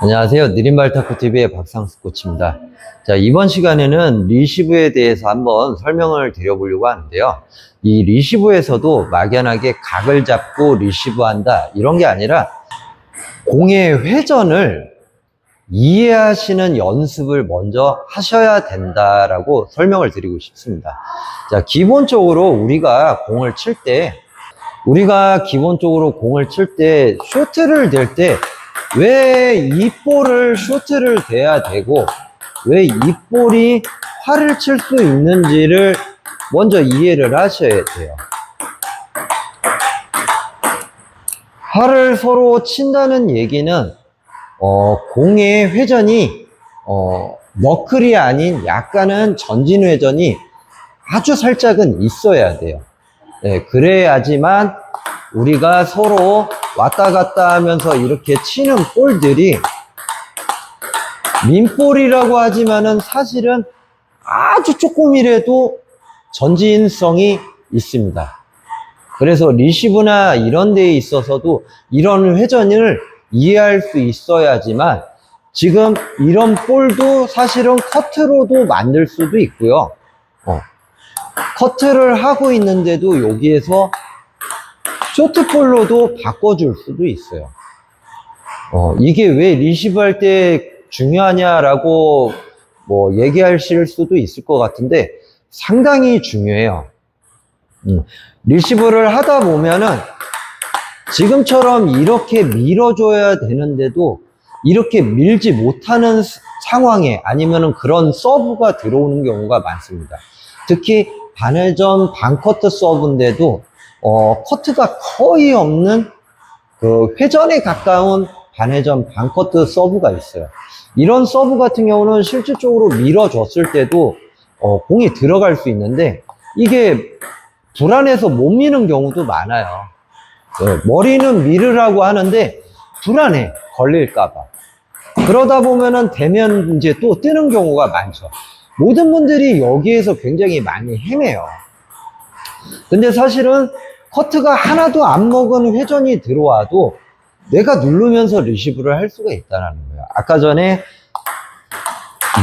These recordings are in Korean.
안녕하세요. 느린발탁구TV의 박상수 코치입니다. 자, 이번 시간에는 리시브에 대해서 한번 설명을 드려보려고 하는데요. 이 리시브에서도 막연하게 각을 잡고 리시브 한다, 이런 게 아니라 공의 회전을 이해하시는 연습을 먼저 하셔야 된다라고 설명을 드리고 싶습니다. 자, 기본적으로 우리가 공을 칠 때, 우리가 기본적으로 공을 칠 때, 쇼트를 댈 때, 왜 이 볼을 쇼트를 대야 되고, 왜 이 볼이 활을 칠 수 있는지를 먼저 이해를 하셔야 돼요. 활을 서로 친다는 얘기는 어, 공의 회전이 어, 너클이 아닌 약간은 전진 회전이 아주 살짝은 있어야 돼요. 네, 그래야지만 우리가 서로 왔다 갔다 하면서 이렇게 치는 볼들이 민볼이라고 하지만은 사실은 아주 조금이라도 전진성이 있습니다. 그래서 리시브나 이런 데에 있어서도 이런 회전을 이해할 수 있어야지만 지금 이런 볼도 사실은 커트로도 만들 수도 있고요. 어. 커트를 하고 있는데도 여기에서 쇼트볼로도 바꿔줄 수도 있어요. 어, 이게 왜 리시브 할 때 중요하냐라고 뭐 얘기하실 수도 있을 것 같은데 상당히 중요해요. 음, 리시브를 하다 보면은 지금처럼 이렇게 밀어줘야 되는데도 이렇게 밀지 못하는 스- 상황에 아니면은 그런 서브가 들어오는 경우가 많습니다. 특히 반회전 반커트 서브인데도 어, 커트가 거의 없는 그 회전에 가까운 반회전 반커트 서브가 있어요. 이런 서브 같은 경우는 실질적으로 밀어줬을 때도 어, 공이 들어갈 수 있는데 이게 불안해서 못 미는 경우도 많아요. 네, 머리는 밀으라고 하는데 불안해 걸릴까봐 그러다 보면은 되면 이제 또 뜨는 경우가 많죠. 모든 분들이 여기에서 굉장히 많이 헤매요. 근데 사실은 커트가 하나도 안 먹은 회전이 들어와도 내가 누르면서 리시브를 할 수가 있다는 거예요. 아까 전에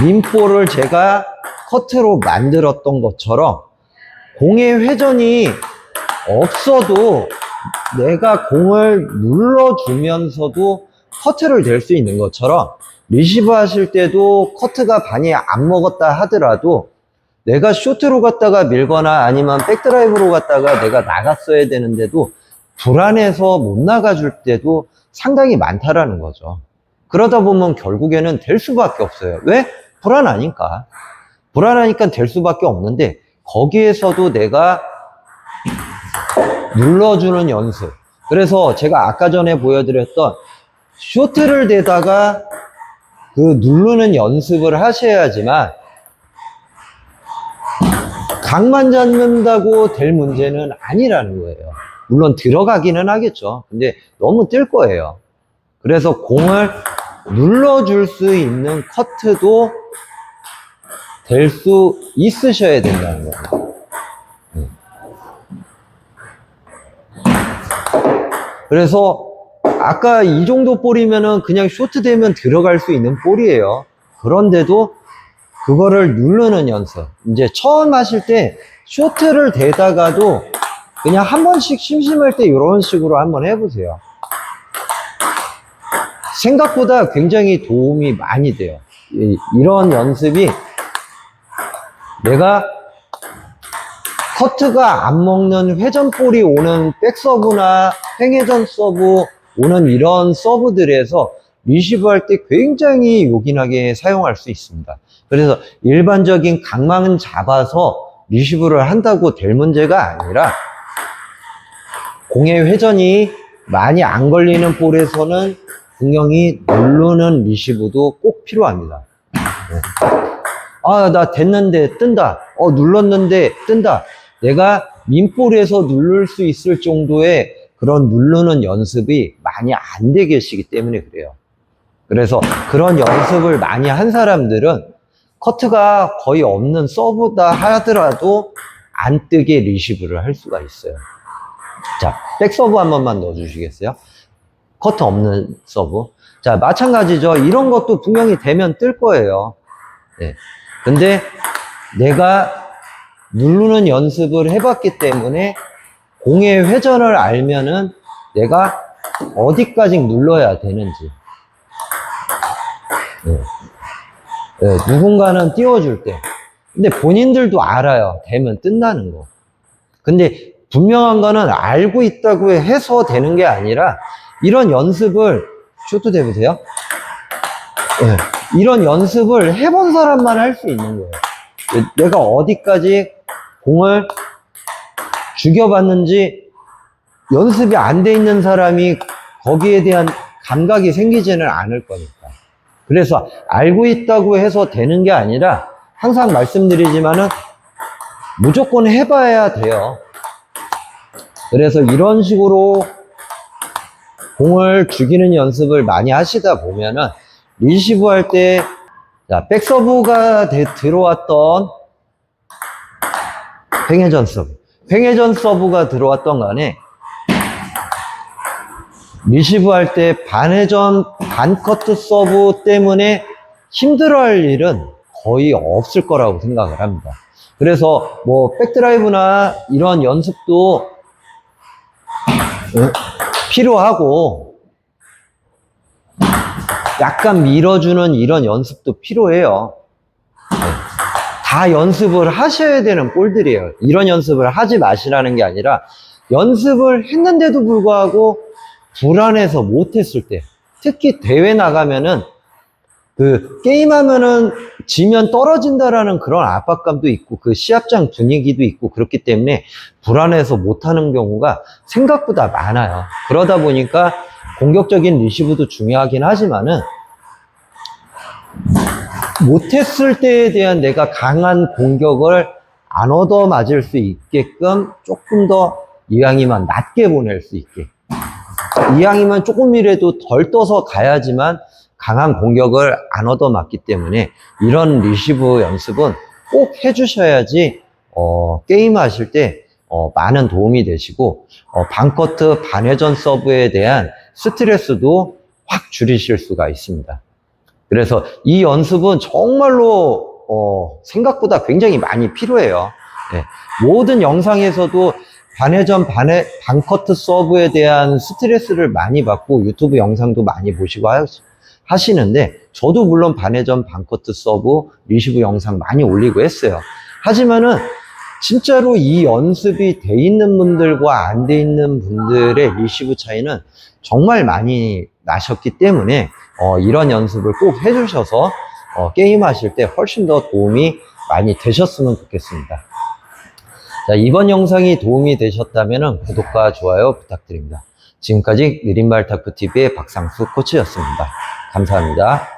민볼을 제가 커트로 만들었던 것처럼 공의 회전이 없어도 내가 공을 눌러주면서도 커트를 될 수 있는 것처럼 리시브 하실 때도 커트가 반이 안 먹었다 하더라도 내가 쇼트로 갔다가 밀거나 아니면 백드라이브로 갔다가 내가 나갔어야 되는데도 불안해서 못 나가줄 때도 상당히 많다라는 거죠. 그러다 보면 결국에는 될 수밖에 없어요. 왜? 불안하니까. 불안하니까 될 수밖에 없는데 거기에서도 내가 눌러주는 연습. 그래서 제가 아까 전에 보여드렸던 쇼트를 대다가 그 누르는 연습을 하셔야지만 각만 잡는다고 될 문제는 아니라는 거예요. 물론 들어가기는 하겠죠. 근데 너무 뜰 거예요. 그래서 공을 눌러줄 수 있는 커트도 될 수 있으셔야 된다는 거예요. 음. 그래서 아까 이 정도 볼이면은 그냥 쇼트 되면 들어갈 수 있는 볼이에요. 그런데도 그거를 누르는 연습. 이제 처음 하실 때 쇼트를 대다가도 그냥 한 번씩 심심할 때 이런 식으로 한번 해보세요. 생각보다 굉장히 도움이 많이 돼요. 이- 이런 연습이 내가 커트가 안 먹는 회전볼이 오는 백서브나 횡회전 서브 오는 이런 서브들에서 리시브 할 때 굉장히 요긴하게 사용할 수 있습니다. 그래서 일반적인 각망은 잡아서 리시브를 한다고 될 문제가 아니라 공의 회전이 많이 안 걸리는 볼에서는 분명히 누르는 리시브도 꼭 필요합니다. 네. 아, 나 됐는데 뜬다. 어, 눌렀는데 뜬다. 내가 민볼에서 누를 수 있을 정도의 그런 누르는 연습이 많이 안돼 계시기 때문에 그래요. 그래서 그런 연습을 많이 한 사람들은 커트가 거의 없는 서브다 하더라도 안 뜨게 리시브를 할 수가 있어요. 자, 백서브 한 번만 넣어주시겠어요? 커트 없는 서브. 자, 마찬가지죠. 이런 것도 분명히 되면 뜰 거예요. 예. 근데 내가 누르는 연습을 해봤기 때문에 공의 회전을 알면은 내가 어디까지 눌러야 되는지. 예. 예, 누군가는 띄워줄 때. 근데 본인들도 알아요. 되면 뜬다는 거. 근데 분명한 거는 알고 있다고 해서 되는 게 아니라 이런 연습을 쇼트 대보세요. 예, 이런 연습을 해본 사람만 할 수 있는 거예요. 예, 내가 어디까지 공을 죽여봤는지 연습이 안 돼 있는 사람이 거기에 대한 감각이 생기지는 않을 거니까. 그래서 알고 있다고 해서 되는 게 아니라 항상 말씀드리지만은 무조건 해봐야 돼요. 그래서 이런 식으로 공을 죽이는 연습을 많이 하시다 보면은 리시브 할 때, 자, 백서브가 돼- 들어왔던 횡회전 서브. 횡회전 서브가 들어왔던 간에 리시브 할 때 반회전, 반커트 서브 때문에 힘들어 할 일은 거의 없을 거라고 생각을 합니다. 그래서 뭐 백드라이브나 이런 연습도 어, 필요하고 약간 밀어주는 이런 연습도 필요해요. 네. 다 연습을 하셔야 되는 볼들이에요. 이런 연습을 하지 마시라는 게 아니라 연습을 했는데도 불구하고 불안해서 못했을 때 특히 대회 나가면은 그 게임하면은 지면 떨어진다라는 그런 압박감도 있고 그 시합장 분위기도 있고 그렇기 때문에 불안해서 못하는 경우가 생각보다 많아요. 그러다 보니까 공격적인 리시브도 중요하긴 하지만은 못했을 때에 대한 내가 강한 공격을 안 얻어 맞을 수 있게끔 조금 더 이왕이면 낮게 보낼 수 있게 이왕이면 조금이라도 덜 떠서 가야지만 강한 공격을 안 얻어 맞기 때문에 이런 리시브 연습은 꼭 해주셔야지 어, 게임 하실 때 어, 많은 도움이 되시고 어, 반커트 반회전 서브에 대한 스트레스도 확 줄이실 수가 있습니다. 그래서 이 연습은 정말로 어, 생각보다 굉장히 많이 필요해요. 네. 모든 영상에서도 반회전 반회, 반커트 서브에 대한 스트레스를 많이 받고 유튜브 영상도 많이 보시고 하, 하시는데 저도 물론 반회전 반커트 서브 리시브 영상 많이 올리고 했어요. 하지만은 진짜로 이 연습이 돼 있는 분들과 안 돼 있는 분들의 리시브 차이는 정말 많이 나셨기 때문에 어, 이런 연습을 꼭 해주셔서 어, 게임하실 때 훨씬 더 도움이 많이 되셨으면 좋겠습니다. 자, 이번 영상이 도움이 되셨다면 구독과 좋아요 부탁드립니다. 지금까지 느린발 탁구TV의 박상수 코치였습니다. 감사합니다.